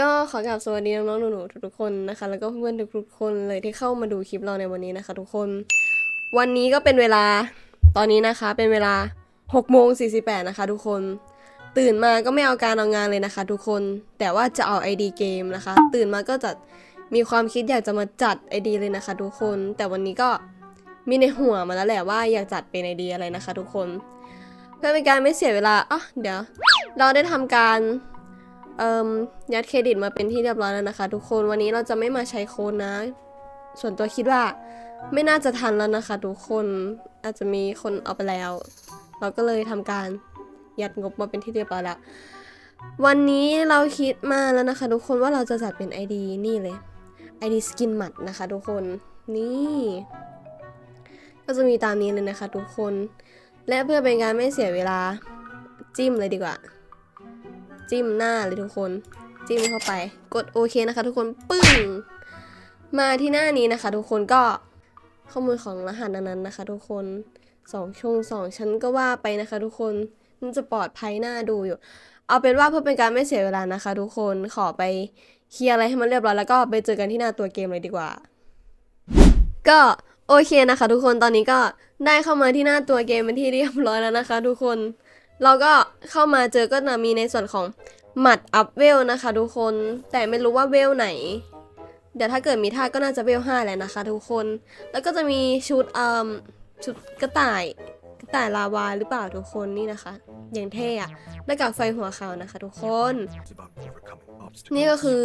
ก็ขอกราบสวัสดีน้องๆหนูๆทุกๆคนนะคะ แล้วก็เพื่อนๆทุกๆคนเลยที่เข้ามาดูคลิปเราในวันนี้นะคะ ทุกคน วันนี้ก็เป็นเวลาตอนนี้นะคะ เป็นเวลา6โมง48นะคะ ทุกคนตื่นมาก็ไม่เอาการเอางานเลยนะคะ ทุกคนแต่ว่าจะเอา ID เกมนะคะ ตื่นมาก็จะมีความคิดอยากจะมาจัด ID เลยนะคะ ทุกคน แต่วันนี้ก็มีในหัวมาแล้วแหละว่าอยากจัดเป็น ID อะไรนะคะ ทุกคน เพื่อเป็นการไม่เสียเวลาอะเดี๋ยว เราได้ทำการ เอ่มยัดเครดิตมาเป็นที่เรียบร้อยแล้วนะคะ ทุกคนวันนี้เราจะไม่มาใช้โค้ดนะ ส่วนตัวคิดว่าไม่น่าจะทันแล้วนะคะ ทุกคนอาจจะมีคนเอาไปแล้ว เราก็เลยทำการยัดงบมาเป็นที่เรียบร้อยแล้ววันนี้เราคิดมาแล้วนะคะ ทุกคนว่าเราจะจัดเป็น ID นี่เลย ID สกินหมัดนะคะ ทุกคนนี่ก็จะมีตามนี้เลยนะคะ ทุกคน และเพื่อเป็นการไม่เสียเวลาจิ้มเลยดีกว่า จิ้มหน้าเลยทุกคน จิ้มเข้าไป กดโอเคนะคะ ทุกคนปึ้งมาที่หน้านี้นะคะ ทุกคนก็ข้อมูลของรหัสนั้นๆนะคะ ทุกคนสองชงสองชั้นก็ว่าไปนะคะ ทุกคนมันจะปลอดภัยหน้าดูอยู่ เอาเป็นว่าเพื่อเป็นการไม่เสียเวลานะคะ ทุกคนขอไปเคลียร์อะไรให้มันเรียบร้อยแล้วก็ไปเจอกันที่หน้าตัวเกมเลยดีกว่า ก็โอเคนะคะ ทุกคนตอนนี้ก็ได้เข้ามาที่หน้าตัวเกมเป็นที่เรียบร้อยแล้วนะคะ ทุกคน เราก็เข้ามาเจอก็จะมีในส่วนของหมัดอัพเวลนะคะทุกคนแต่ไม่รู้ว่าเวลไหน เดี๋ยวถ้าเกิดมีท่าก็น่าจะเวลห้าแหละนะคะทุกคน แล้วก็จะมีชุดเอืมชุดกระต่ายกระต่ายลาวาหรือเปล่าทุกคนนี่นะคะ อย่างเท่อะหน้ากากไฟหัวเขานะคะ ทุกคน นี่ก็คือ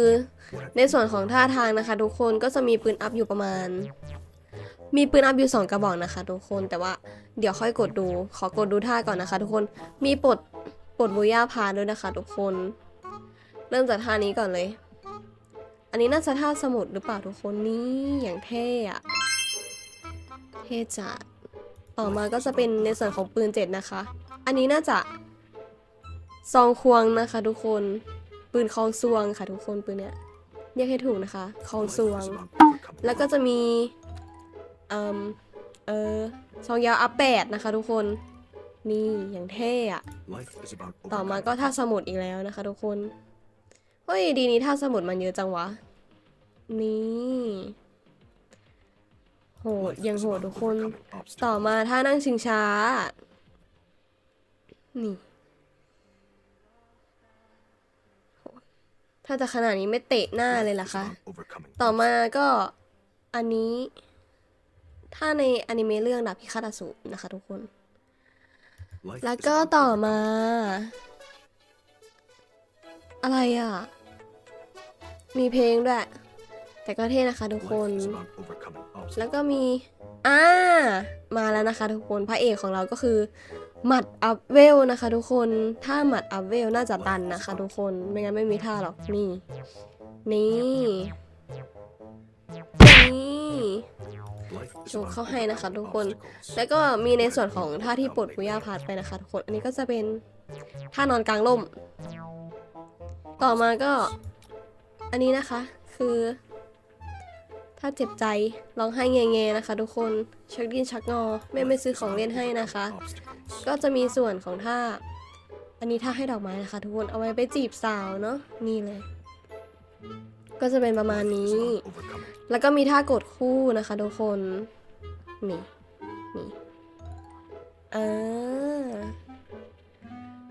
ในส่วนของท่าทางนะคะ ทุกคนก็จะมีปืนอัพอยู่ประมาณ มีปืนอัพอยู่สองกระบอกนะคะ ทุกคนแต่ว่าเดี๋ยวค่อยกดดูขอกดดูท่าก่อนนะคะ ทุกคนมีปลดปลดบูย่าพาด้วยนะคะ ทุกคน เริ่มจากท่านี้ก่อนเลย อันนี้น่าจะท่าสมุดหรือเปล่าทุกคนนี่อย่างเท่อะเท่จัดต่อมาก็จะเป็นในส่วนของปืนเจ็ดนะคะ อันนี้น่าจะซองควงนะคะ ทุกคนปืนคองซวงค่ะ ทุกคนปืนเนี้ยเรียกให้ถูกนะคะคองซวง แล้วก็จะมี เอ่มเออซองยาวอัปแปดนะคะ ทุกคน นี่อย่างเท่อะต่อมาก็ท่าสมุดอีกแล้วนะคะ ทุกคน เฮ้ยดีนี้ท่าสมุดมันเยอะจังวะ นี่โหดยังโหดทุกคน ต่อมาท่านั่งชิงช้า นี่โหดถ้าจะขนาดนี้ไม่เตะหน้าเลยล่ะคะ ต่อมาก็อันนี้ ถ้าในอนิเมะเรื่องดาบพิฆาตอสูรนะคะทุกคน แล้วก็ต่อมา อะไรอะ มีเพลงด้วย แต่ก็เท่นะคะทุกคน แล้วก็มี อ่า มาแล้วนะคะทุกคน พระเอกของเราก็คือ หมัดอัพเวลนะคะทุกคน ถ้าหมัดอัพเวลน่าจะตันนะคะทุกคน ไม่งั้นไม่มีท่าหรอก นี่ นี่ นี่ โชว์เข้าให้นะคะทุกคน แล้วก็มีในส่วนของท่าที่ปลดปุย่าพาดไปนะคะทุกคน อันนี้ก็จะเป็นท่านอนกลางร่ม ต่อมาก็อันนี้นะคะคือ ถ้าเจ็บใจร้องไห้แงๆนะคะ ทุกคนชักดิ้นชักงอแม่ไม่ซื้อของเล่นให้นะคะ ก็จะมีส่วนของท่า อันนี้ท่าให้ดอกไม้นะคะ ทุกคนเอาไว้ไปจีบสาวเนาะนี่เลย ก็จะเป็นประมาณนี้ แล้วก็มีท่ากดคู่นะคะ ทุกคน นี่นี่อ่า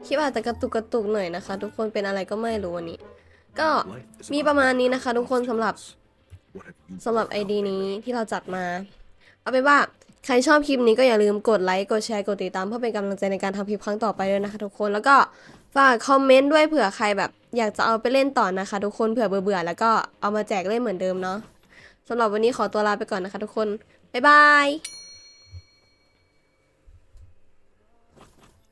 คลิปอาจจะกระตุกกระตุกหน่อยนะคะ ทุกคนเป็นอะไรก็ไม่รู้วันนี้ ก็มีประมาณนี้นะคะ ทุกคนสำหรับสำหรับ ID นี้ที่เราจัดมา เอาเป็นว่าใครชอบคลิปนี้ก็อย่าลืมกดไลค์ กดแชร์ กดติดตามเพื่อเป็นกำลังใจในการทำคลิปครั้งต่อไปด้วยนะคะทุกคน แล้วก็ฝากคอมเมนต์ด้วยเผื่อใครแบบ อยากจะเอาไปเล่นต่อนะคะ ทุกคนเผื่อเบื่อแล้วก็เอามาแจกเล่นเหมือนเดิมเนาะ สำหรับวันนี้ขอตัวลาไปก่อนนะคะทุกคน บ๊ายบาย